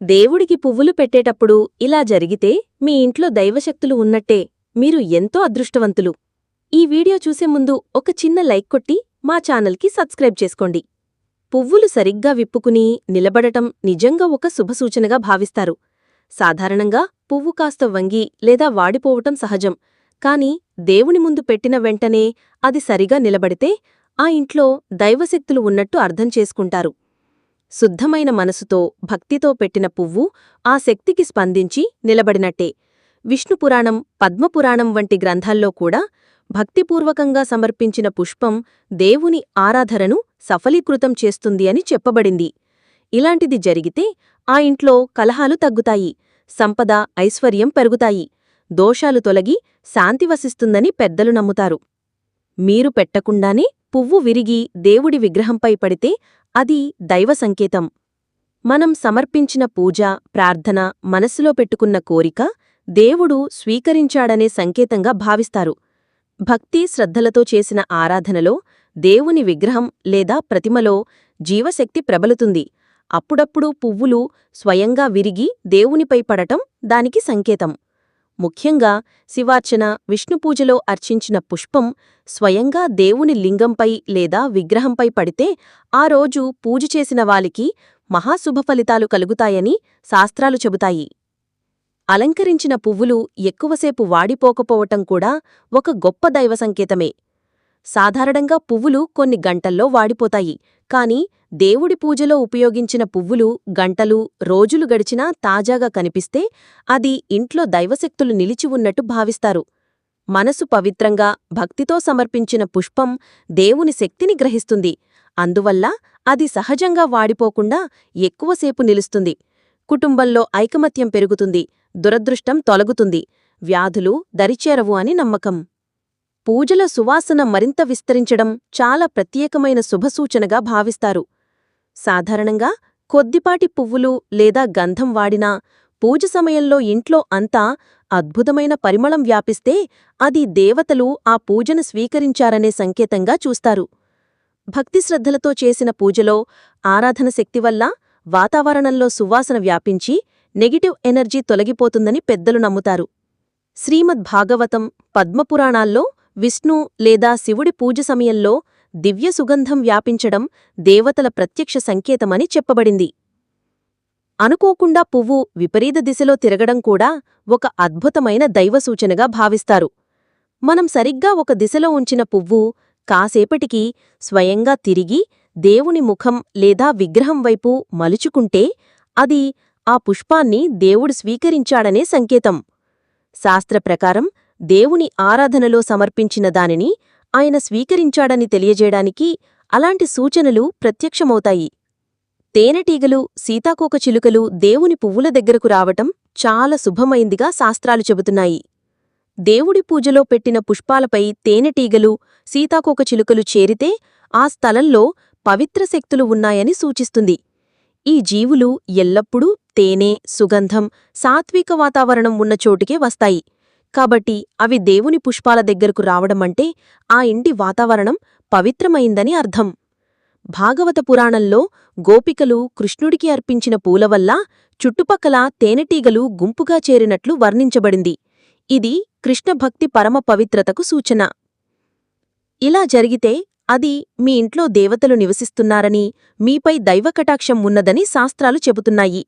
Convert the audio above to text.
దేవుడికి పువ్వులు పెట్టేటప్పుడు ఇలా జరిగితే మీ ఇంట్లో దైవశక్తులు ఉన్నట్టే మీరు ఎంతో అదృష్టవంతులు. ఈ వీడియో చూసే ముందు ఒక చిన్న లైక్ కొట్టి మా ఛానల్కి సబ్స్క్రైబ్ చేసుకోండి. పువ్వులు సరిగ్గా విప్పుకుని నిలబడటం నిజంగా ఒక శుభసూచనగా భావిస్తారు. సాధారణంగా పువ్వు కాస్త వంగి లేదా వాడిపోవటం సహజం కాని దేవుని ముందు పెట్టిన వెంటనే అది సరిగా నిలబడితే ఆ ఇంట్లో దైవశక్తులు ఉన్నట్టు అర్థం చేసుకుంటారు. శుద్ధమైన మనసుతో భక్తితో పెట్టిన పువ్వు ఆ శక్తికి స్పందించి నిలబడినట్టే. విష్ణుపురాణం పద్మపురాణం వంటి గ్రంథాల్లో కూడా భక్తిపూర్వకంగా సమర్పించిన పుష్పం దేవుని ఆరాధనను సఫలీకృతం చేస్తుంది అని చెప్పబడింది. ఇలాంటిది జరిగితే ఆ ఇంట్లో కలహాలు తగ్గుతాయి సంపద ఐశ్వర్యం పెరుగుతాయి దోషాలు తొలగి శాంతి వసిస్తుందని పెద్దలు నమ్ముతారు. మీరు పెట్టకుండానే పువ్వు విరిగి దేవుడి విగ్రహంపై పడితే అది దైవ సంకేతం. మనం సమర్పించిన పూజ ప్రార్థన మనసులో పెట్టుకున్న కోరిక దేవుడు స్వీకరించాడనే సంకేతంగా భావిస్తారు. భక్తి శ్రద్ధలతో చేసిన ఆరాధనలో దేవుని విగ్రహం లేదా ప్రతిమలో జీవశక్తి ప్రబలుతుంది. అప్పుడప్పుడు పువ్వులు స్వయంగా విరిగి దేవునిపై పడటం దానికి సంకేతం. ముఖ్యంగా శివార్చన విష్ణుపూజలో అర్చించిన పుష్పం స్వయంగా దేవుని లింగంపై లేదా విగ్రహంపై పడితే ఆ రోజు పూజ చేసిన వాలికి మహాశుభఫలితాలు కలుగుతాయని శాస్త్రాలు చెబుతాయి. అలంకరించిన పువ్వులు ఎక్కువసేపు వాడిపోకపోవటం కూడా ఒక గొప్ప దైవ సంకేతమే. సాధారణంగా పువ్వులు కొన్ని గంటల్లో వాడిపోతాయి. కాని దేవుడి పూజలో ఉపయోగించిన పువ్వులు గంటలు రోజులు గడిచినా తాజాగా కనిపిస్తే అది ఇంట్లో దైవశక్తులు నిలిచి ఉన్నట్టు భావిస్తారు. మనసు పవిత్రంగా భక్తితో సమర్పించిన పుష్పం దేవుని శక్తిని గ్రహిస్తుంది. అందువల్ల అది సహజంగా వాడిపోకుండా ఎక్కువసేపు నిలుస్తుంది. కుటుంబంలో ఐకమత్యం పెరుగుతుంది దురదృష్టం తొలగుతుంది. వ్యాధులు దరిచేరవు అని నమ్మకం. పూజల సువాసన మరింత విస్తరించడం చాలా ప్రత్యేకమైన శుభసూచనగా భావిస్తారు. సాధారణంగా కొద్దిపాటి పువ్వులు లేదా గంధం వాడినా పూజ సమయంలో ఇంట్లో అంతా అద్భుతమైన పరిమళం వ్యాపిస్తే అది దేవతలు ఆ పూజను స్వీకరించారనే సంకేతంగా చూస్తారు. భక్తిశ్రద్ధలతో చేసిన పూజలో ఆరాధన శక్తి వల్ల వాతావరణంలో సువాసన వ్యాపించి నెగిటివ్ ఎనర్జీ తొలగిపోతుందని పెద్దలు నమ్ముతారు. శ్రీమద్ భాగవతం పద్మపురాణాల్లో విష్ణు లేదా శివుడి పూజ సమయంలో దివ్య సుగంధం వ్యాపించడం దేవతల ప్రత్యక్ష సంకేతమని చెప్పబడింది. అనుకోకుండా పువ్వు విపరీత దిశలో తిరగడం కూడా ఒక అద్భుతమైన దైవసూచనగా భావిస్తారు. మనం సరిగ్గా ఒక దిశలో ఉంచిన పువ్వు కాసేపటికి స్వయంగా తిరిగి దేవుని ముఖం లేదా విగ్రహం వైపు మలుచుకుంటే అది ఆ పుష్పాన్ని దేవుడు స్వీకరించాడనే సంకేతం. శాస్త్రప్రకారం దేవుని ఆరాధనలో సమర్పించిన దానిని ఆయన స్వీకరించాడని తెలియజేయడానికి అలాంటి సూచనలు ప్రత్యక్షమవుతాయి. తేనెటీగలు సీతాకోక చిలుకలు దేవుని పువ్వుల దగ్గరకు రావటం చాలా శుభమైందిగా శాస్త్రాలు చెబుతున్నాయి. దేవుడి పూజలో పెట్టిన పుష్పాలపై తేనెటీగలు సీతాకోక చిలుకలు చేరితే ఆ స్థలంలో పవిత్ర శక్తులు ఉన్నాయని సూచిస్తుంది. ఈ జీవులు ఎల్లప్పుడూ తేనె సుగంధం సాత్విక వాతావరణం ఉన్న చోటుకే వస్తాయి. కాబట్టి అవి దేవుని పుష్పాల దగ్గరకు రావడమంటే ఆ ఇంటి వాతావరణం పవిత్రమైందని అర్థం. భాగవత పురాణంలో గోపికలు కృష్ణుడికి అర్పించిన పూల వల్ల చుట్టుపక్కల తేనెటీగలు గుంపుగా చేరినట్లు వర్ణించబడింది. ఇది కృష్ణభక్తి పరమ పవిత్రతకు సూచన. ఇలా జరిగితే అది మీ ఇంట్లో దేవతలు నివసిస్తున్నారని మీపై దైవకటాక్షం ఉన్నదని శాస్త్రాలు చెబుతున్నాయి.